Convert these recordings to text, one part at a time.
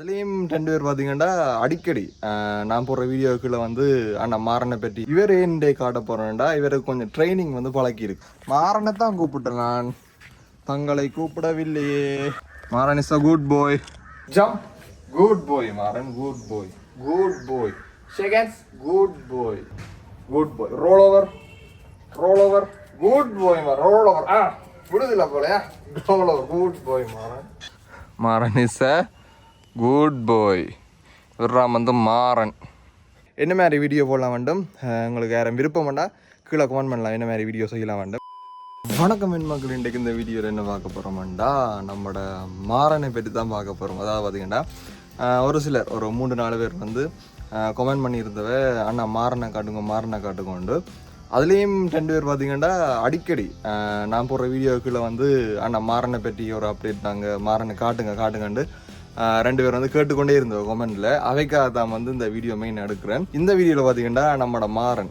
அதுலேயும் ரெண்டு பேர் பார்த்தீங்கன்னா அடிக்கடி நான் போடுற வீடியோக்குள்ளே வந்து அண்ணா மாறனை பற்றி இவர் ஏன் டே காட்ட போகிறேன்டா இவருக்கு கொஞ்சம் ட்ரைனிங் வந்து பழக்கி இருக்கு. மாறனை தான் கூப்பிட்டேன் நான். தங்களை கூப்பிடவில்லையே. Maran is a good boy jump good boy Maran. Good boy good boy seconds good boy good boy roll over roll over good boy Maran roll over ஆ விடுதில்ல போலையா? Roll over good boy Maran. Maran is a good boy விடுறான் வந்து மாறன். என்ன மாதிரி video போடலாம் வேண்டும்? உங்களுக்கு யாரும் விருப்பம் வேண்டாம் கீழே கமெண்ட் பண்ணலாம். என்ன மாதிரி வீடியோ செய்யலாம் வேண்டும்? வணக்கம் என் மக்கள். இன்றைக்கு இந்த வீடியோவில் என்ன பார்க்க போகிறோம்டா நம்மளோட மாறனை பற்றி தான் பார்க்க போகிறோம் அதாவது பார்த்தீங்கன்னா ஒரு சிலர் ஒரு மூன்று நாலு பேர் வந்து கமெண்ட் பண்ணியிருந்தவ அண்ணா மாறனை காட்டுங்க மாறனை காட்டுங்கண்டு அதுலேயும் ரெண்டு பேர் பார்த்தீங்கன்னா அடிக்கடி நான் போடுற வீடியோக்குள்ளே வந்து அண்ணா மாறனை பற்றி ஒரு அப்டேட் தாங்க மாறனை காட்டுங்க காட்டுங்கண்டு ரெண்டு பேர் வந்து கேட்டுக்கொண்டே இருந்தோம் கொமெண்ட்ல அவைக்காக தான் வந்து இந்த வீடியோ மெயின் எடுக்கிறேன். இந்த வீடியோவில் பார்த்தீங்கன்னா நம்மளோட மாறன்.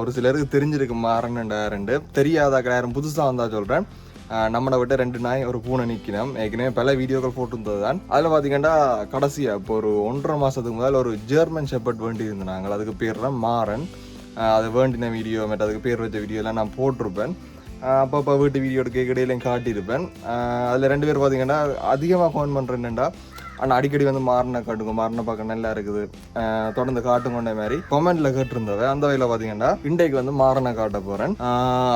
ஒரு சிலருக்கு தெரிஞ்சிருக்கு மாறன் ரெண்டு. தெரியாத யாரும் புதுசாக வந்தால் சொல்கிறேன் நம்மளை விட்டு ரெண்டு நாய் ஒரு பூனை நிற்கணும் ஏற்கனவே பல வீடியோக்கள் போட்டிருந்தது தான். அதில் பார்த்தீங்கன்னா கடைசியாக இப்போ ஒரு ஒன்றரை மாதத்துக்கு முதல் ஒரு ஜெர்மன் ஷெப்பர்ட் வேண்டி இருந்தாங்க அதுக்கு பேர் தான் மாறன். அது வேண்டின வீடியோ மற்ற அதுக்கு பேர் வச்ச வீடியோலாம் நான் போட்டிருப்பேன். அப்பப்போ வீட்டு வீடியோ எடுக்க இடையிலையும் காட்டியிருப்பேன் அதில் ரெண்டு பேர் பார்த்தீங்கன்னா அதிகமாக ஃபோன் பண்ணுறேன் என்னென்னா ஆனால் அடிக்கடி வந்து மாறின காட்டுங்க மாறின பார்க்க நல்லா இருக்குது தொடர்ந்து தொடர்ந்து காட்டுங்கொண்ட மாதிரி கொமெண்ட்ல கேட்டிருந்தவ அந்த வகையில் பார்த்தீங்கன்னா இன்றைக்கு வந்து மாறின காட்ட போகிறேன்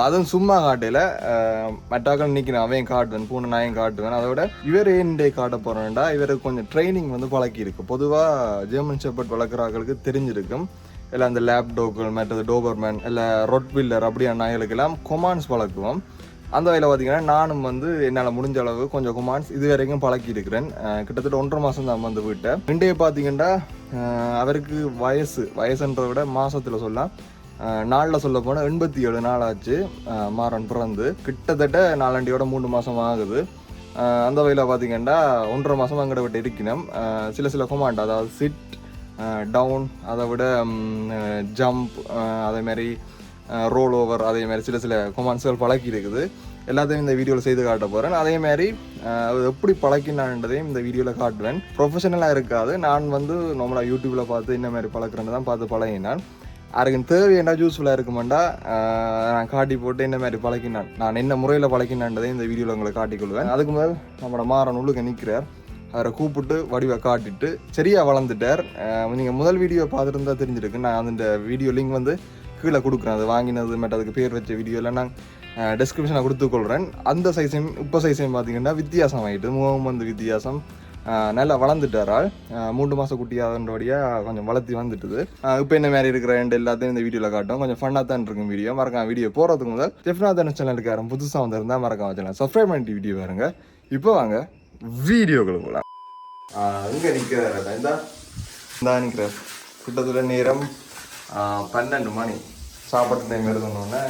அதுவும் சும்மா காட்டையில் மட்டாக்கள் நிற்கிறேன் அவையும் காட்டுவேன் பூனை நாயும் காட்டுவேன் அதை விட இவர் ஏன் இன்றைக்கு காட்ட போகிறேன்டா இவருக்கு கொஞ்சம் ட்ரைனிங் வந்து பழக்கி இருக்கு பொதுவாக ஜெர்மன் ஷெப்பர்ட் வளர்க்குறாங்களுக்கு தெரிஞ்சிருக்கும் இல்லை அந்த லேப் டோக்கள் மற்றது டோபர்மேன் இல்லை ரொட்வில்லர் அப்படியான நாய்களுக்கெல்லாம் கொமான்ஸ் பழக்குவோம் அந்த வகையில் பார்த்தீங்கன்னா நானும் வந்து என்னால் முடிஞ்ச அளவு கொஞ்சம் கொமான்ஸ் இது வரைக்கும் பழக்கி இருக்கிறேன் கிட்டத்தட்ட ஒன்றரை மாதம் தான் வந்து விட்டேன். ரெண்டே பார்த்தீங்கன்னா அவருக்கு வயசு வயசுன்றதை விட மாதத்தில் சொல்லலாம். நாளில் சொல்ல போனால் எண்பத்தி ஏழு நாள் ஆச்சு மாறன் பிறந்து. கிட்டத்தட்ட நாலண்டியோட மூணு மாதம் ஆகுது. அந்த வகையில் பார்த்தீங்கன்னா ஒன்றரை மாதம் அங்கிட்ட விட்டு இருக்கணும் சில சில கொமாண்ட் அதாவது சிட் டவுன் அதை விட ஜம்ப் அதேமாரி ரோல் ஓவர் அதே மாதிரி சில சில கொமாண்ட்ஸ்கள் பழக்கி இருக்குது. எல்லாத்தையும் இந்த வீடியோவில் செய்து காட்ட போகிறேன் அதே மாதிரி அது எப்படி பழக்கினான்றதையும் இந்த வீடியோவில் காட்டுவேன். ப்ரொஃபஷனலாக இருக்காது. நான் வந்து நம்மளா யூடியூப்பில் பார்த்து இந்த மாதிரி பழக்கிறேன்னு தான் பார்த்து பழகினான். அதுக்கு தேவை என்ன யூஸ்ஃபுல்லாக இருக்குமெண்டா நான் காட்டி போட்டு இந்த மாதிரி பழக்கினான் நான் என்ன முறையில் பழக்கினான்றதையும் இந்த வீடியோவில் உங்களை காட்டிக்கொள்வேன் அதுக்கு முதல் நம்மளோட மாற நூலுக்கு நிற்கிறார். அவரை கூப்பிட்டு வடிவை காட்டிட்டு சரியாக வளர்ந்துட்டார். நீங்கள் முதல் வீடியோ பார்த்துருந்தா தெரிஞ்சிருக்கு நான் அந்த வீடியோ லிங்க் வந்து கீழே கொடுக்குறேன். அது வாங்கினது மட்டும் அதுக்கு பேர் வச்ச வீடியோவில் நான் டெஸ்கிரிப்ஷனை கொடுத்துக்கொள்கிறேன் அந்த சைஸையும் இப்போ சைஸையும் பார்த்தீங்கன்னா வித்தியாசம் ஆகிட்டு முகம் வந்து வித்தியாசம். நல்லா வளர்ந்துட்டாரால் மூன்று மாதம் குட்டியாகன்றபடியாக கொஞ்சம் வளர்த்தி வந்துட்டுது. இப்போ என்ன மாதிரி இருக்கிற ரெண்டு எல்லாத்தையும் இந்த வீடியோவில் காட்டும் கொஞ்சம் ஃபன்னாக தான் இருக்கும் வீடியோ மறக்காம வீடியோ போகிறதுக்கு முதல் ஜெஃப்னாதன் சேனலுக்கு யாரும் புதுசாக வந்திருந்தால் மறக்காம சேனல் சப்ஸ்கிரைப் பண்ணிட்டு வீடியோ பாருங்கள் இப்போ வாங்க வீடியோக்களுக்கு போகலாம் இங்கே நிற்கிறார் இந்த. இந்தா நிற்கிறார் கிட்டத்தட்ட நேரம் பன்னெண்டு மணி. சாப்பாட்டு டைம் இருக்கணுன்னே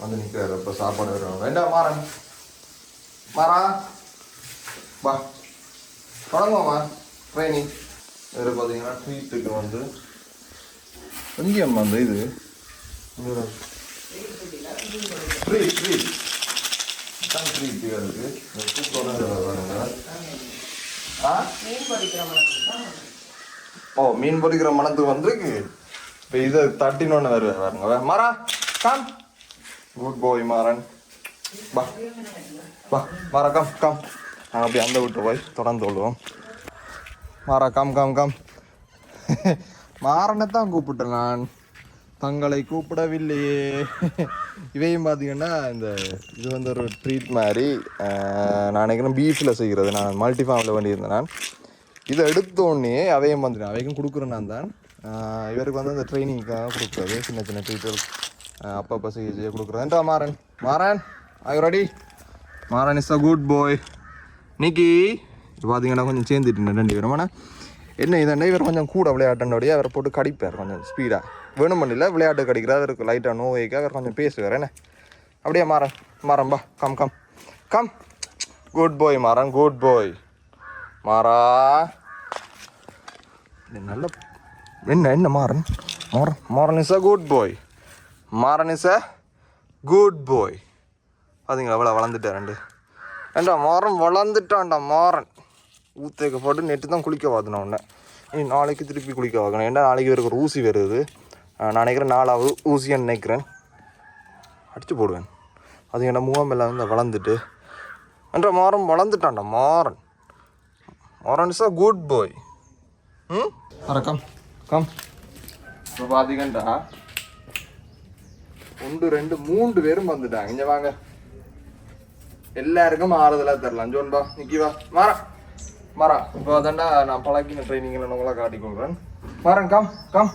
வந்து நிற்கிறாரு இப்போ சாப்பாடு வருவாங்க வேண்டாம் மாறன்? மாறா? வா. தொடங்குவோமா ட்ரைனிங் இதில் பார்த்தீங்கன்னா ட்ரீட்டுக்கு வந்து எங்கேயம்மா அந்த இது? ட்ரீட் ட்ரீட் இருக்கு பாருங்க ஆ? ஓ மீன் பொரிக்கிற மனத்துக்கு வந்திருக்கு. இப்போ இதை தட்டினோன்னு வருவார் பாருங்க வே, மாறா கம் குட் பாய் மாறன். வா. வா மாறா கம் கம் நாங்கள் அப்படியே அந்த விட்டு போய் தொடர்ந்து கொள்வோம். மாறா கம் கம் கம் மாறனை தான் கூப்பிட்டேன் நான். தங்களை கூப்பிடவில்லையே. இவையும் பார்த்தீங்கன்னா இந்த இது வந்து ஒரு ட்ரீட் மாதிரி நான் நினைக்கிறேன் பீஃபில் செய்கிறது நான் மல்டி ஃபார்மில் பண்ணியிருந்தேன் நான். இதை எடுத்த உடனே அவையும் வந்துட்டேன் அவைக்கும் கொடுக்குறேன் நான் தான். இவருக்கு வந்து அந்த ட்ரைனிங்க்காக கொடுக்குறது. சின்ன சின்ன டீச்சர் அப்பப்போ செய்ய செய்ய கொடுக்குறதுன்றா Maran. Maran I ready Maran is a good boy Nikki பார்த்தீங்கன்னா கொஞ்சம் சேர்ந்துட்டு ரெண்டு பேரும். ஆனால் என்ன இதண்டா இவர் கொஞ்சம் கூட விளையாட்டனோடைய அவரை போட்டு கடிப்பார் கொஞ்சம் ஸ்பீடாக வேணும் பண்ணல விளையாட்டு கிடைக்கிறதா அவருக்கு லைட்டாக நோய்க்காக கொஞ்சம் பேசுவார் என்ன? அப்படியே Maran மாறம்பா come come come good boy Maran good boy மாறா. நல்ல என்ன என்ன Maran? Maran Maran is a good boy Maran is a good boy பார்த்தீங்களா எவ்வளோ வளர்ந்துட்டேன் ரெண்டு. ஏண்டா மாறன் வளர்ந்துட்டான்டா மாறன். ஊத்தேக்க போட்டு நெட்டு தான் குளிக்க வாத்தின உன்னை. நீ நாளைக்கு திருப்பி குளிக்க வாக்கணும் ஏன்டா நாளைக்கு இவருக்கு ஒரு ஊசி வருது. நான் நினைக்கிறேன் நாலாவது ஊசின்னு நினைக்கிறேன். அடிச்சு போடுவேன். அது என்ன முகம் எல்லாம் வந்து வளர்ந்துட்டு. என்ற Maran வளர்ந்துட்டான்டா Maran. Maran is a good boy ம்? அற கம் கம் இப்போ பார்த்தீங்கன்டா ஒன்று ரெண்டு மூன்று பேரும் வந்துட்டாங்க. இங்க வாங்க. எல்லாருக்கும் ஆறுதலா தரலாம். ஜோன்பா நிக்கி வா. மாறா மாறா. இப்போ அதாண்டா நான் பழக்கின ட்ரைனிங்கில் உங்களை காட்டி கொடுக்குறேன் மாறன் கம் கம்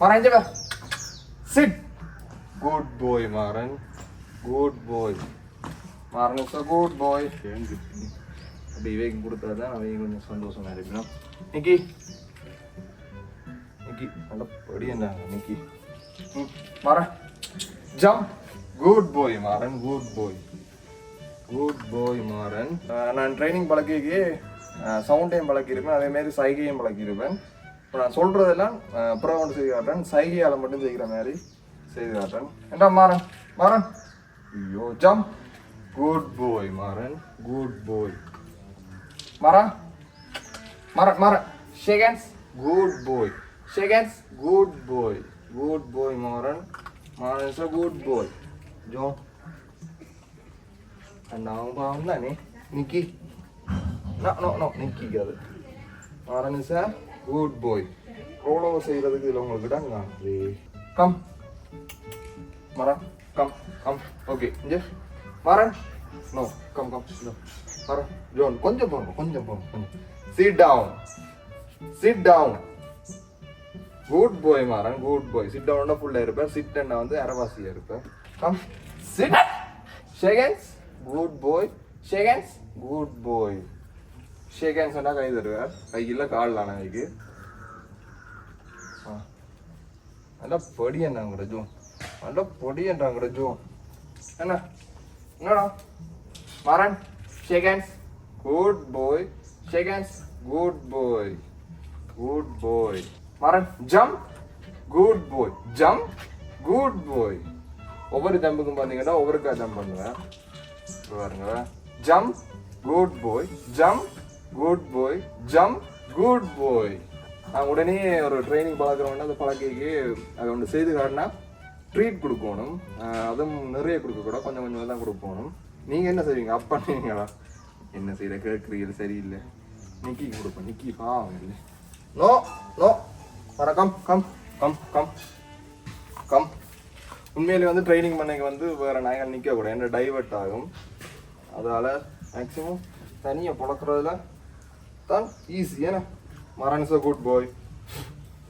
மாறன் இங்க வா sit good boy Maran good boy Maran is a good boy அப்படி இவைக்கு கொடுத்தா தான் அவங்க கொஞ்சம் சந்தோஷமா இருக்கணும் நிக்கி நிக்கி நல்ல படி என்ன நிக்கி ம் Maran jump good boy Maran good boy good boy Maran அஹ் நான் ட்ரைனிங் பழக்கிக்கு சவுண்டையும் பழக்கியிருப்பேன் அதே மாதிரி சைகையும் பழக்கியிருப்பேன் இப்போ நான் சொல்றதெல்லாம் அஹ், அப்புறம் ஒன்று செய்து காட்டுறேன் சைகையால் மட்டும் செய்கிற மாதிரி செய்து காட்டுறேன் ஏண்டா மாறன் மாறன் ஐயோ jump good boy Maran good boy மாறா Maran Maran shake hands good boy shake hands good boy good boy Maran Maran is a good boy Joe நான் பாவம் தானே நிக்கி no no no நிக்கிக்காது Maran is a good boy roll over செய்கிறதுக்கு இதில் உங்களுக்கு தான் காணுது come Maran come come okay இங்கே. Maran. No come come மரம் மரன் zone கொஞ்சம் போகணும் கொஞ்சம் போகணும் கொஞ்சம். Sit down sit down good boy Maran good boy sit டவுன்னா ஃபுல்லாக இருப்பேன். சிட் அண்ணா வந்து அரவாசியாக இருப்பேன். Come sit seconds good boy seconds good boy shake hands கை தருவார் கையில் கால் ஆனவைக்கு ஆ. நல்லா பொடியன்றாங்க ஜோ நல்லா பொடியன்றாங்க ஜோ என்ன? என்னடா? Maran shake hands good boy shake hands good boy good boy Maran jump good boy jump good boy ஒவ்வொரு ஜம்புக்கும் பார்த்தீங்கன்னா ஒவ்வொருக்கா ஜம்ப் பண்ணுவேன் இப்ப பாருங்க. Jump good boy jump good boy jump good boy நான் உடனே ஒரு ட்ரைனிங் பழக்கிறவங்க அந்த பழக்கைக்கு அதை ஒன்று செய்து காட்டினா ட்ரீட் கொடுக்கணும். அதுவும் நிறைய கொடுக்கக்கூடாது கொஞ்சம் கொஞ்சம் தான் கொடுக்கணும் நீங்கள் என்ன செய்வீங்க? அப்பா நீங்களா என்ன செய்யற? கேட்குறீங்க சரியில்லை. நிக்கி கொடுப்பேன். நிக்கி பாவம். இல்லை நோ நோ வர come come come come come உண்மையிலே வந்து ட்ரைனிங் பண்ணைக்கு வந்து வேறு நாய்கள் நிற்கக்கூடாது என்ன டைவர்ட் ஆகும். அதால் மேக்ஸிமம் தனியாக பழக்கிறதுல தான் ஈஸி ஏன்னா Maran is a good boy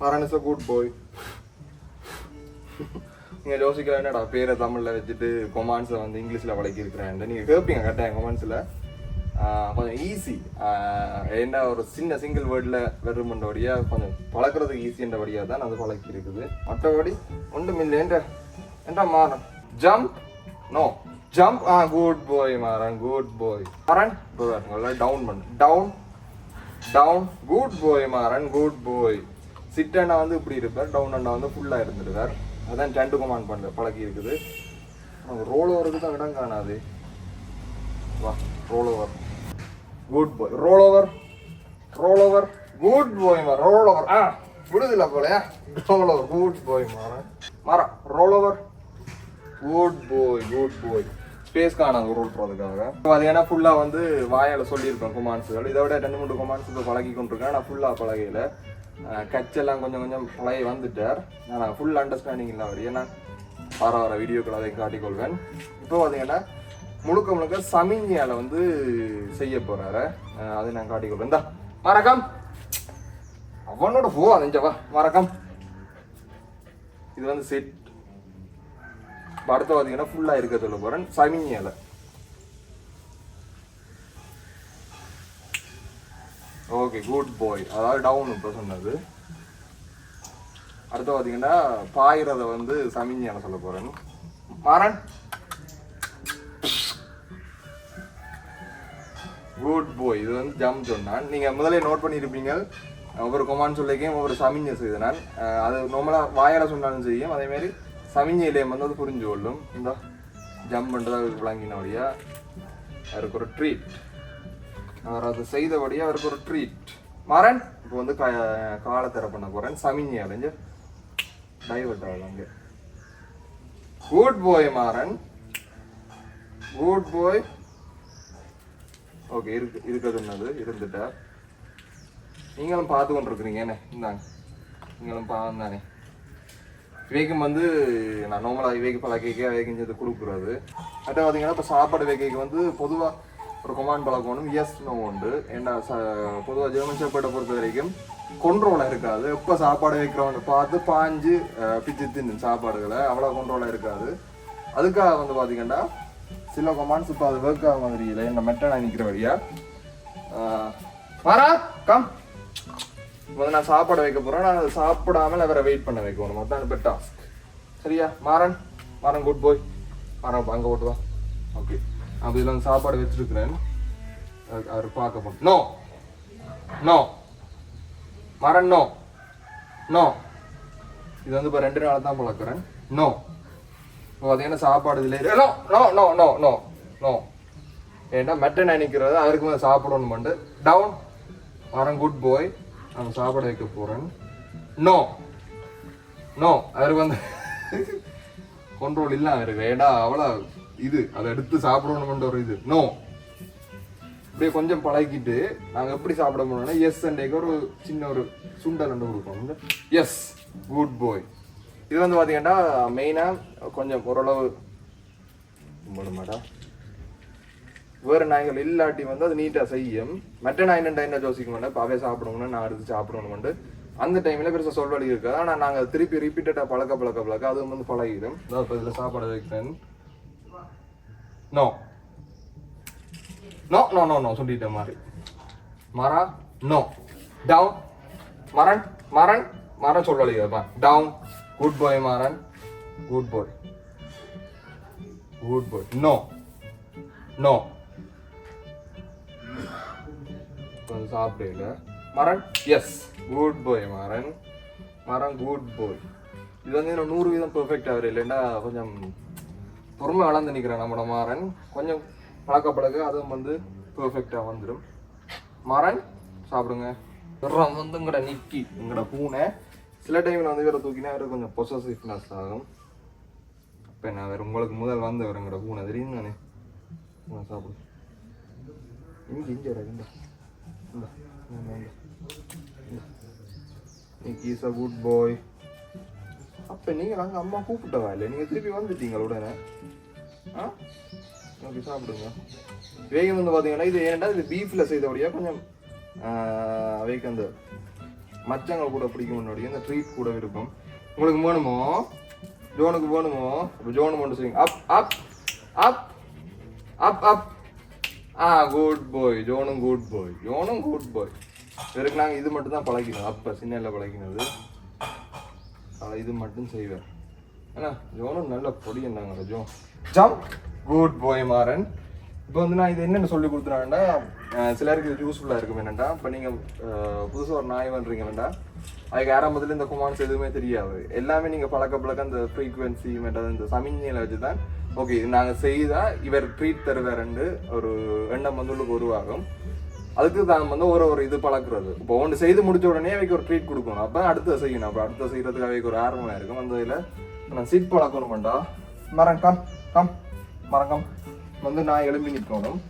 Maran is a good boy நீங்கள் யோசிக்கலாம் என்னடா பேரை தமிழில் வச்சுட்டு கொமான்ஸை வந்து இங்கிலீஷில் வழக்கி இருக்கிறேன் நீங்கள் கேட்பீங்க கரெக்டாக கொமான்ஸில் கொஞ்சம் ஈஸி என்ன ஒரு சின்ன சிங்கிள் வேர்டில் வெறுமன்றபடியாக கொஞ்சம் பழக்கிறதுக்கு ஈஸின்றபடியாக தான் அது பழக்கி இருக்குது மற்றபடி ஒன்றும் இல்லை என்ற என்ற மாறன்? ஜம்ப் நோ ஜம்ப் ஆ good boy Maran good boy Maran down பண்ணு. Down down good boy Maran good boy sit அண்ணா வந்து இப்படி இருப்பார் டவுன் அண்ணா வந்து ஃபுல்லாக இருந்துருவார் அதான் டென்ட் கமாண்ட் பண்ண பழகி இருக்குது. ரோல் ஓவருக்கு தான் இடம் காணாது. வா roll over good boy roll over roll over good boy மா ரோல் ஓவர் ஆ விடுதில்ல போலயா? Role over good boy Maran. மாறா roll over good boy good boy space காணாது ரோல் போகிறதுக்காக பார்த்தீங்கன்னா ஃபுல்லாக வந்து வாயால் சொல்லியிருப்பேன் கொமான்ஸுகள் இதை விட ரெண்டு மூணு கொமான்ஸ் இப்போ பழகி கொண்டிருக்கேன். நான் ஃபுல்லாக பழகையில் கச்செல்லாம் கொஞ்சம் கொஞ்சம் பழகி வந்துட்டார். நான் ஃபுல் அண்டர்ஸ்டாண்டிங் இல்லை அவர். ஏன்னா வர வர வீடியோக்கள் அதை காட்டிக்கொள்வேன். இப்போ பார்த்தீங்கன்னா முழுக்க முழுக்க சமிஞ்ஞையால் வந்து செய்ய போகிறாரு அதை நான் காட்டிக்கொள்வேன். இந்தா மறக்கம். அவனோட போ அதஞ்சவா மறக்கம். இது வந்து செட் இப்போ அடுத்து பார்த்தீங்கன்னா ஃபுல்லாக இருக்க சொல்ல போகிறேன் சமிஞ்ஞையால் ஓகே குட் பாய் அதாவது டவுன் இப்போ சொன்னது. அடுத்து பார்த்தீங்கன்னா பாயிறத வந்து சமிஞ்ஞையால சொல்ல போகிறேன் மாறன். குட் பாய் இது வந்து ஜம் சொன்னான் நீங்கள் முதலே நோட் பண்ணியிருப்பீங்க ஒவ்வொரு கொமான்னு சொல்லிக்கையும் ஒவ்வொரு சமிஞ்சை செய்தனான் அது நார்மலாக வாயால சொன்னாலும் செய்யும். அதேமாரி சமிஞ்சையிலேயும் வந்து அது புரிஞ்சு கொள்ளும் இந்த ஜம் பண்ணுறதா விளங்கினபடியா அவருக்கு ஒரு ட்ரீட் அவர் அதை செய்தபடி அவருக்கு ஒரு ட்ரீட் மாறன் இப்போ வந்து க காலை தர பண்ண போகிறேன் சமிஞ்சி அடைஞ்சு டைவர்ட் ஆகுது good boy Maran. Good boy okay இருக்கு இருக்கிறதுனது இருந்துட்டா. நீங்களும் பார்த்து கொண்டு இருக்கிறீங்க என்ன? இந்தாங்க. நீங்களும் பாவம் தானே. விவேகம் வந்து நான் நார்மலாக விவேக பல கேக்கு அவைக்கும் கொடுக்குறது அடுத்து பார்த்தீங்கன்னா இப்போ சாப்பாடு வேகைக்கு வந்து பொதுவாக ஒரு கொமாண்ட் ஒன்று எஸ் நோ உண்டு. ஏன்னா பொதுவாக ஜெர்மன் சாப்பாட்டை பொறுத்த வரைக்கும் கொண்ட்ரோலாக இருக்காது. எப்போ சாப்பாடு வைக்கிறவங்க பார்த்து பாஞ்சு பிச்சு தின்னு சாப்பாடுகளை அவ்வளோ கொண்ட்ரோலாக இருக்காது. அதுக்காக வந்து பார்த்தீங்கன்னா சில கொமாண்ட்ஸ் இப்போ அது ஒர்க் ஆக மாதிரி இல்லை. என்ன மெட்டை நான் நிற்கிற வழியா வரா கம் வந்து நான் சாப்பாடு வைக்க போறேன். நான் அதை சாப்பிடாம அவரை வெயிட் பண்ண வைக்கணும். அதான் இப்போ டாஸ்க் சரியா? மாறன்? மாறன் குட் போய் மாறன் அங்கே ஓட்டு வா. ஓகே அப்போ இதில் வந்து சாப்பாடு வச்சிருக்கிறேன். அவர் அவர் பார்க்க போகணும் no no Maran no no இது வந்து இப்போ ரெண்டு நாள் தான் பழக்கிறேன். நோ இப்போ பார்த்தீங்கன்னா சாப்பாடு இதில் no no no no no no ஏன்னா மெட்டை நினைக்கிறது அவருக்கு வந்து சாப்பிடணும் பண்ணிட்டு டவுன் வரேன் குட் பாய் நான் சாப்பாடு வைக்க போகிறேன் நோ நோ அவருக்கு வந்து கண்ட்ரோல் இல்லை அவருக்கு ஏடா அவ்வளோ இது அதை எடுத்து சாப்பிடணுமென்ற ஒரு இது. நோ அப்படியே கொஞ்சம் பழகிட்டு நாங்கள் எப்படி சாப்பிட போனோம்னா எஸ் அண்டேக்கு ஒரு சின்ன ஒரு சுண்டல் ரெண்டு கொடுப்போம். எஸ் குட் பாய் இது வந்து பார்த்தீங்கன்னா மெயினாக கொஞ்சம் ஓரளவு மாட்டா வேறு நாய்கள் இல்லாட்டி வந்து அது நீட்டாக செய்யும். மற்ற நாய் என்ன யோசிக்க மாட்டேன் பாவே சாப்பிடணும்னு நான் அடுத்து சாப்பிடணும்னு அந்த டைமில் பெருசாக சொல்வழி இருக்காது. ஆனால் நாங்கள் திருப்பி ரிப்பீட்டடாக பழக்க பழக்க பழக்க அது வந்து பழகிடும். அதான் இப்போ இதில் சாப்பாடு வைக்கிறேன். No no no no no சொல்லிட்டேன் மாதிரி மரா no down Maran Maran Maran சொல்வழி down good boy Maran good boy good boy no no சாப்பிடல Maran? Yes good boy Maran. Maran good boy இது வந்து இன்னும் நூறு வீதம் பெர்ஃபெக்ட் ஆகுது இல்லைன்னா கொஞ்சம் பொறுமை வளர்ந்து நிற்கிறேன் நம்மளோட மாறன் கொஞ்சம் பழக்க பழக்க அதுவும் வந்து பெர்ஃபெக்டாக வந்துடும் மரன் சாப்பிடுங்க. வெறும் வந்து உங்களோட நிக்கி. உங்களோட பூனை. சில டைமில் வந்து வேற தூக்கினா வேற கொஞ்சம் பொசசிவ்னஸ் ஆகும். இப்போ என்ன வேறு உங்களுக்கு முதல் வந்தவர் வேறு எங்களோட பூனை. தெரியும் நான் சாப்பிடு. இங்கே இங்கே வர இந்த இஸ் அ குட் பாய் அப்போ நீங்கள் அங்கே அம்மா கூப்பிட்டவா? இல்லை நீங்கள் திருப்பி வந்துட்டீங்களா உடனே? ஆ? ஓகே சாப்பிடுங்க. வேகம் வந்து பார்த்தீங்கன்னா இது ஏன்டா இது பீஃபில் செய்தபடியாக கொஞ்சம் வேக அந்த மச்சங்கள் கூட பிடிக்கும் முன்னாடி அந்த ட்ரீட் கூட இருக்கும் உங்களுக்கு வேணுமோ? ஜோனுக்கு வேணுமோ? அப்போ ஜோனு மட்டும் செய்யுங்க. Up up up up up ஆ குட் பாய் ஜோனும் குட் பாய் ஜோனும் குட் பாய் இவருக்கு நாங்கள் இது மட்டும் தான் பழகினோம். அப்போ சின்ன பழகினது. இது மட்டும் செய்வேன் ஏன்னா ஜோனும் நல்ல பொடி என்னங்க Jo. Jump. Good boy Maran. இப்போ வந்து நான் இது என்னென்ன சொல்லி கொடுத்துறாங்கன்னா சிலருக்கு இது யூஸ்ஃபுல்லாக இருக்கும் என்னென்னா இப்போ நீங்கள் புதுசாக ஒரு நாய் பண்ணுறீங்கன்னா அதுக்கு ஆரம்பத்தில் இந்த குமான்ஸ் எதுவுமே தெரியாது. எல்லாமே நீங்கள் பழக்க பழக்க அந்த ஃப்ரீக்குவென்சி மற்றது இந்த சமிஞ்சியில் வச்சு தான் ஓகே இது நாங்கள் செய்தால் இவர் ட்ரீட் தருவாருன்னு ஒரு எண்ணம் வந்து உள்ளுக்கு உருவாகும். அதுக்கு தான் வந்து ஒரு ஒரு இது பழக்கிறது. இப்போ ஒன்று செய்து முடிச்ச உடனே அவைக்கு ஒரு ட்ரீட் கொடுக்கணும். அப்போ அடுத்த செய்யணும். அப்போ அடுத்த செய்கிறதுக்கு அவைக்கு ஒரு ஆர்வமாக இருக்கும். அந்த இதில் நான் சிட் பழக்கணும்டா மரம் கம் கம் மரம் கம் வந்து நான் எழும்பி நிற்கணும்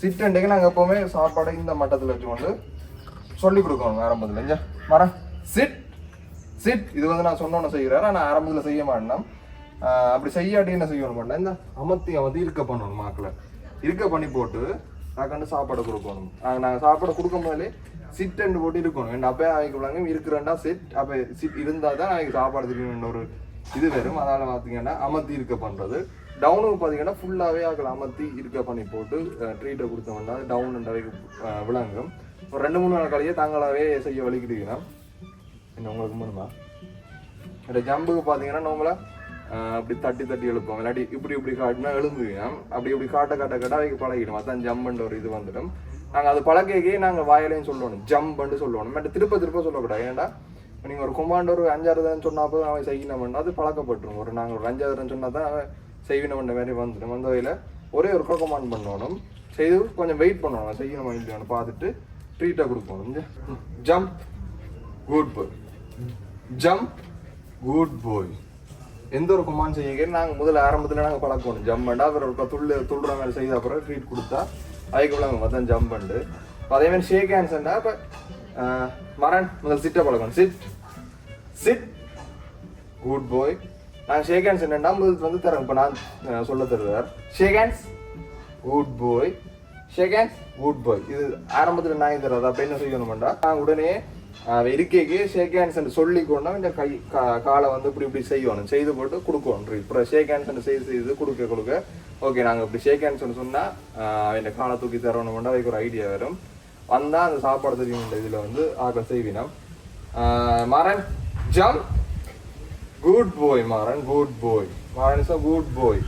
சிட் அண்டைக்கு நாங்கள் எப்போவுமே சாப்பாடை இந்த மட்டத்தில் வச்சுக்கொண்டு சொல்லி கொடுக்கணும் ஆரம்பத்தில். மரம் சிட் சிட் இது வந்து நான் சொன்னோன்னு செய்கிறேன் நான் ஆரம்பத்தில் செய்ய மாட்டேன். அப்படி செய்யாட்டி என்ன செய்யணும் இந்த அமர்த்தி அமர்த்தி இருக்க பண்ணணும் மாக்களை இருக்க பண்ணி போட்டு நாக்காண்டு சாப்பாடு கொடுக்கணும். நாங்கள் நாங்கள் சாப்பாடு கொடுக்கும் போதே சிட் அண்டு போட்டு இருக்கணும். என் அப்போ அவங்க விளாங்க இருக்கிறேன்டா செட் அப்போ சிட் இருந்தால் தான் நாளைக்கு சாப்பாடு தெரியும் ஒரு இது வரும். அதனால் பார்த்தீங்கன்னா அமர்த்தி இருக்க பண்ணுறது டவுனுக்கு பார்த்தீங்கன்னா ஃபுல்லாகவே அதில் அமர்த்தி இருக்க பண்ணி போட்டு ட்ரீட்டை கொடுத்தோம்னா டவுன் வரைக்கும் விளங்கும். ஒரு ரெண்டு மூணு நாள் கழியே தாங்களாவே செய்ய வலிக்கிட்டீங்கன்னா என்ன உங்களுக்கு வேணுமா இந்த ஜம்புக்கு பார்த்தீங்கன்னா நம்மளை அப்படி தட்டி தட்டி எழுப்போம் இல்லாட்டி இப்படி இப்படி காட்டினா எழும்புவீங்க அப்படி இப்படி காட்ட காட்ட காட்ட அதுக்கு பழகிடும். அதான் ஜம்புன்ற ஒரு இது வந்துடும். நாங்கள் அது பழகையே நாங்கள் வாயிலையும் சொல்லணும். ஜம்புன்னு சொல்லணும். மற்ற திருப்ப திருப்ப சொல்லக்கூடாது. ஏன்டா? நீங்கள் ஒரு குமாண்ட் ஒரு அஞ்சாறு தான் சொன்னால் போதும் அவன் செய்யணும் அது பழக்கப்பட்டுரும். ஒரு நாங்கள் ஒரு அஞ்சாறு சொன்னால் தான் அவன் செய்வினம்ன்ற மாதிரி வந்துடும். வந்த வகையில் ஒரே ஒரு குமாண்ட் பண்ணணும். செய்து கொஞ்சம் வெயிட் பண்ணணும். செய்யணும் இல்லையான்னு பார்த்துட்டு ட்ரீட்டாக கொடுக்கணும் jump good boy jump good boy எந்த ஒரு கொமான் செய்ய நாங்கள் முதல்ல ஆரம்பத்தில் நாங்கள் பழக்கணும். ஜம்ப் அப்புறம் ஒரு துள்ளு துள்ளுற மாதிரி செய்த அப்புறம் ட்ரீட் கொடுத்தா அதுக்குள்ள அவங்க மொத்தம் ஜம்ப் இப்போ அதே மாதிரி ஷேக் ஹேண்ட்ஸ்ண்டா இப்போ மரன் முதல் சிட்டை பழக்கணும் சிட் சிட் குட் பாய் நான் ஷேக் ஹேண்ட்ஸ் என்னென்னா முதல் வந்து தரேன். இப்போ நான் சொல்ல தருவார் shake hands good boy shake hands good boy இது ஆரம்பத்தில் நான் தர்றது அப்போ என்ன செய்யணும்டா? நான் உடனே இருக்கைக்கு ஷேக் ஹேண்ட்ஸ் சொல்லி கொண்டா இந்த கை காலை வந்து இப்படி இப்படி செய்யணும். செய்து போட்டு கொடுக்கணும். இப்போ ஷேக் ஹேண்ட்ஸ் செய்து செய்து கொடுக்க கொடுக்க. ஓகே நாங்கள் இப்படி ஷேக் ஹேண்ட்ஸ் சொன்னால் அவன் காலை தூக்கி தரணும்னா அதுக்கு ஒரு ஐடியா வரும். வந்தால் அந்த சாப்பாடு தெரியும் இதில் வந்து ஆக செய்வினம். Maran jump good boy Maran good boy Maran is a good boy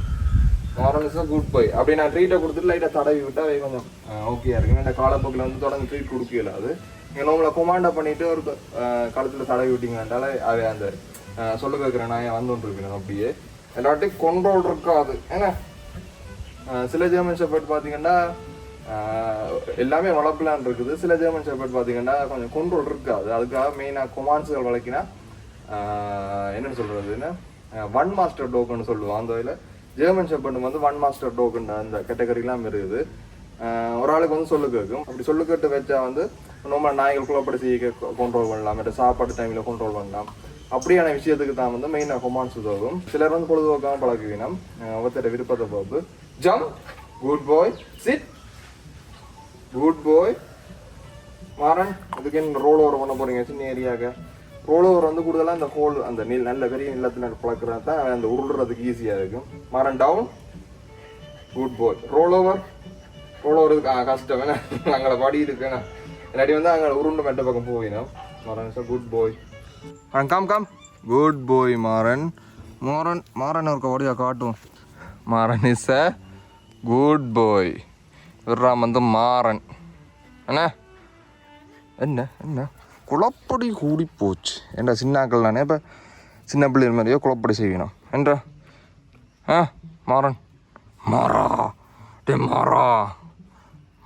Maran good bye அப்படி நான் ட்ரீட்டை கொடுத்துட்டு லைட்டாக தடவி விட்டால் அதே கொஞ்சம் ஓகேயா இருக்கு. இந்த காலப்போக்கில் வந்து தொடர்ந்து ட்ரீட் கொடுக்கல அது. நீங்கள் உங்களை கொமாண்டை பண்ணிட்டு ஒரு காலத்தில் தடவி விட்டீங்கன்றால அது அந்த சொல்ல கேட்குற நாயை வந்து கொண்டிருக்கணும் அப்படியே. எல்லாட்டையும் கொண்டோல் இருக்காது ஏன்னா சில ஜெர்மன் ஷெப்பர்ட் பார்த்தீங்கன்னா எல்லாமே வளர்ப்பலான் இருக்குது. சில ஜெர்மன் ஷெப்பர்ட் பார்த்தீங்கன்னா கொஞ்சம் கொண்டோல் இருக்காது அதுக்காக மெயினாக கொமான்ஸுகள் வளர்க்கினா என்னென்னு சொல்கிறதுன்னா ஒன் மாஸ்டர் டோக்குன்னு சொல்லுவோம் அந்த வகையில். ஜெர்மன் ஷெப்பர்டு வந்து ஒன் மாஸ்டர் டோக்குன்ற அந்த கேட்டகரிலாம் இருக்குது. ஒரு ஆளுக்கு வந்து சொல்லு கேட்கும் அப்படி சொல்லு கேட்டு வச்சா வந்து நம்ம நாய்கள் குளப்படி கண்ட்ரோல் பண்ணலாம். மற்ற சாப்பாடு டைமில் கண்ட்ரோல் பண்ணலாம். அப்படியான விஷயத்துக்கு தான் வந்து மெயினாக ஹொமான்ஸ் உதவும். சிலர் வந்து பொழுதுபோக்காக பழகுவினம். ஒருத்தர விருப்பத்தை பார்த்து jump good boy sit good boy Maran இதுக்கு என்ன ரோல் ஓவர் பண்ண போறீங்க? சின்ன ஏரியாவுக்கு. ரோல் ஓவர் வந்து கூடுதலாக அந்த ஹோல் அந்த நீல் நல்ல பெரிய நிலத்தில் பழக்கிறது தான் அந்த உருடுறதுக்கு ஈஸியாக இருக்கும். Maran down good boy roll over roll over கஷ்டம். என்ன அங்கே படி இருக்குண்ணா இல்லாட்டி வந்து அங்கே உருண்டு மெட்ட பக்கம் போயிடும். Maran sir good boy Maran calm calm good boy Maran Maran Maran ஒரு ஓடியா காட்டும் Maran is a good boy இவராம் வந்து மாறன் என்ன என்ன? என்ன? குழப்படி கூடி போச்சு. ஏண்டா சின்னாக்கள் நானே இப்போ சின்ன பிள்ளைகள் மாதிரியோ குழப்படி செய்யணும். என்றா ஆ மாறன். மாறா. டே மாறா.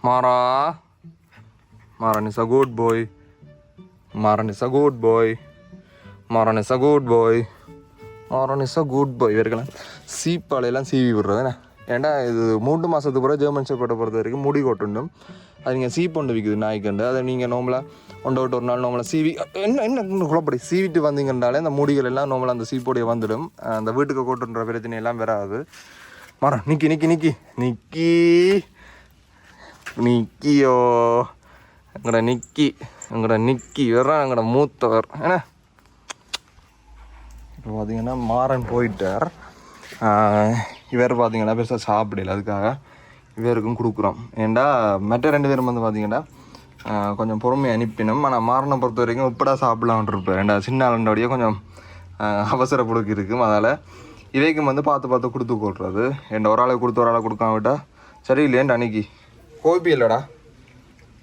மாறா. Maran is a good boy Maran is a good boy Maran is a good boy Maran is a good boy இவர்களாம் சீப்பாலையெல்லாம் சீவி விடுறது என்ன? ஏன்டா இது மூன்று மாதத்துக்கு பிறகு ஜெர்மன் ஷெப்பர்ட்டை பொறுத்த வரைக்கும் முடி கொட்டுண்டும்? அது நீங்கள் சீப்பொண்டு விற்கிது விற்குது அதை நீங்கள் நோம்பலாக ஒன் விட்டு ஒரு நாள் நோம்பலாக சீவி என்ன என்ன குழப்படி? சீவிட்டு வந்தீங்கன்னாலே அந்த மூடிகள் எல்லாம் நோம்பலாக அந்த சீப்போடைய வந்துடும். அந்த வீட்டுக்கு கொட்டுன்ற பிரச்சனை எல்லாம் வராது. மரம் நிக்கி நிக்கி நிக்கி. நிக்கி. நிக்கியோ. எங்கட நிக்கி எங்கட நிக்கி. வர்றான் எங்கட மூத்தவர். என்ன? இப்போ பார்த்தீங்கன்னா மாறன் போயிட்டார். இவர் பார்த்தீங்கன்னா பெருசாக சாப்பிடல அதுக்காக இவருக்கும் கொடுக்குறோம். ஏன்டா மற்ற ரெண்டு பேரும் வந்து பார்த்தீங்கன்னா கொஞ்சம் பொறுமை அனுப்பினோம். ஆனால் மாறனை பொறுத்த வரைக்கும் இப்படா சாப்பிடலாம்னு இருப்பேன் ரெண்டா சின்ன ஆளுண்டோடைய கொஞ்சம் அவசர புடுக்கு இருக்கும். அதால் இவைக்கும் வந்து பார்த்து பார்த்து கொடுத்து கொள்றது என் ஒரு ஆளை கொடுத்து ஒரு ஆளை கொடுக்காம விட்டா சரியில்லையேண்டா அன்னைக்கு? கோபி இல்லைடா.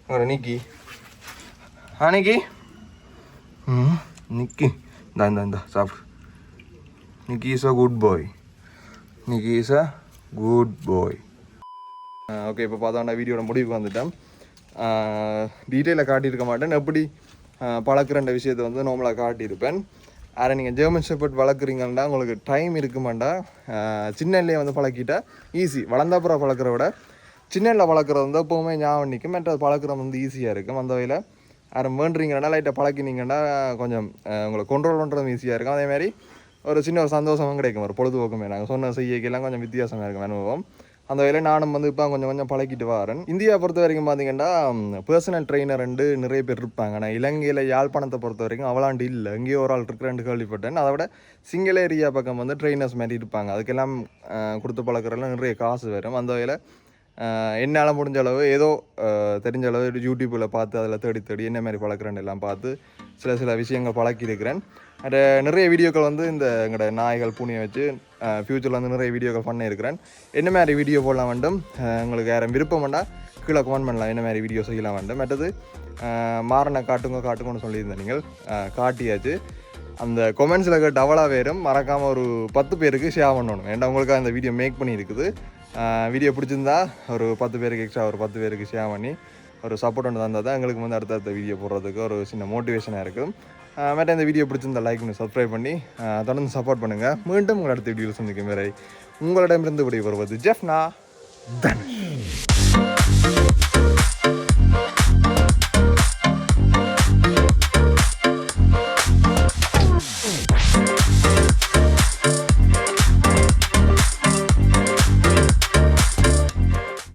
அங்கே நிக்கி. அன்னைக்கு ம் நிக்கி. இந்தா இந்தா இந்தா சாப்பிடு. Nikki is a good boy Nikki is a good boy okay இப்போ பார்த்தோன்னா வீடியோட முடிவுக்கு வந்துட்டேன் டீட்டெயிலாக காட்டியிருக்க மாட்டேன். எப்படி பழக்கிறன்ற விஷயத்தை வந்து நார்மலாக காட்டியிருப்பேன். அதை நீங்கள் ஜெர்மன் ஷெப்பர்ட் வளர்க்குறீங்கன்னா உங்களுக்கு டைம் இருக்குமாண்டா? சின்னல்லையே வந்து பழக்கிட்டா? ஈஸி வளர்ந்தாப்புறம் பழக்கிற விட சின்னல்ல வளர்க்குறது வந்து எப்போவுமே ஞாபகம் நிற்கும் மற்ற பழக்கிறது வந்து ஈஸியாக இருக்கும். அந்த வகையில் யாரும் வேண்டுறீங்கன்னா லைட்டை பழக்கினீங்கன்னா கொஞ்சம் உங்களை கண்ட்ரோல் பண்ணுறதும் ஈஸியாக இருக்கும். அதேமாதிரி ஒரு சின்ன ஒரு சந்தோஷமும் கிடைக்கும். ஒரு பொழுதுபோக்குமே. நாங்கள் சொன்ன செய்யக்கெல்லாம் கொஞ்சம் வித்தியாசமாக இருக்கும் அனுபவம். அந்த வேலையை நானும் வந்து இப்போ கொஞ்சம் கொஞ்சம் பழக்கிட்டு வரேன். இந்தியா பொறுத்த வரைக்கும் பார்த்தீங்கன்னா பர்சனல் ட்ரெயினர் ரெண்டு நிறைய பேர் இருப்பாங்க. ஆனால் இலங்கையில் யாழ்ப்பாணத்தை பொறுத்த வரைக்கும் அவளாண்டு இல்லை. எங்கேயோ ஒரு ஆள் இருக்கிறேன் கேள்விப்பட்டேன். அதை விட சிங்கள ஏரியா பக்கம் வந்து ட்ரெயினர்ஸ் மாதிரி இருப்பாங்க. அதுக்கெல்லாம் கொடுத்து பழக்கிறதுலாம் நிறைய காசு வரும். அந்த வகையில் என்னால் முடிஞ்ச அளவு ஏதோ தெரிஞ்ச அளவு யூடியூப்பில் பார்த்து அதில் தேடி தேடி என்ன மாதிரி பழக்கிறேன்னு எல்லாம் பார்த்து சில சில விஷயங்கள் பழக்கியிருக்கிறேன். அது நிறைய வீடியோக்கள் வந்து இந்த எங்களோட நாய்கள் பூனையை வச்சு ஃப்யூச்சரில் வந்து நிறைய வீடியோக்கள் பண்ணியிருக்கிறேன். என்ன மாதிரி வீடியோ போடலாம் வேண்டும்? உங்களுக்கு யாரும் விருப்பம் வேண்டாம் கீழே கமெண்ட் பண்ணலாம். என்ன மாதிரி வீடியோ செய்யலாம் வேண்டும்? மற்றது மாறனை காட்டுங்க காட்டுங்கன்னு சொல்லியிருந்தேன் நீங்கள். காட்டியாச்சு. அந்த கொமெண்ட்ஸில் இருக்க டவலாக வேறும் மறக்காமல் ஒரு பத்து பேருக்கு ஷேர் பண்ணணும். ஏன்டா உங்களுக்கு அந்த வீடியோ மேக் பண்ணியிருக்குது? வீடியோ பிடிச்சிருந்தா ஒரு பத்து பேருக்கு எக்ஸ்ட்ரா ஒரு பத்து பேருக்கு ஷேர் பண்ணி ஒரு சப்போர்ட் ஒன்று தந்தால் தான் எங்களுக்கு வந்து அடுத்தடுத்த வீடியோ போடுறதுக்கு ஒரு சின்ன மோட்டிவேஷனாக இருக்கும். மேட்ட இந்த வீடியோ பிடிச்சிருந்தா லைக் பண்ணி சப்ஸ்கிரைப் பண்ணி தொடர்ந்து சப்போர்ட் பண்ணுங்கள் மீண்டும் உங்கள் அடுத்த வீடியோவில் சந்திக்கும் வரை உங்களிடமிருந்து விடைபெறுவது ஜெஃப்னா தனுஷ்.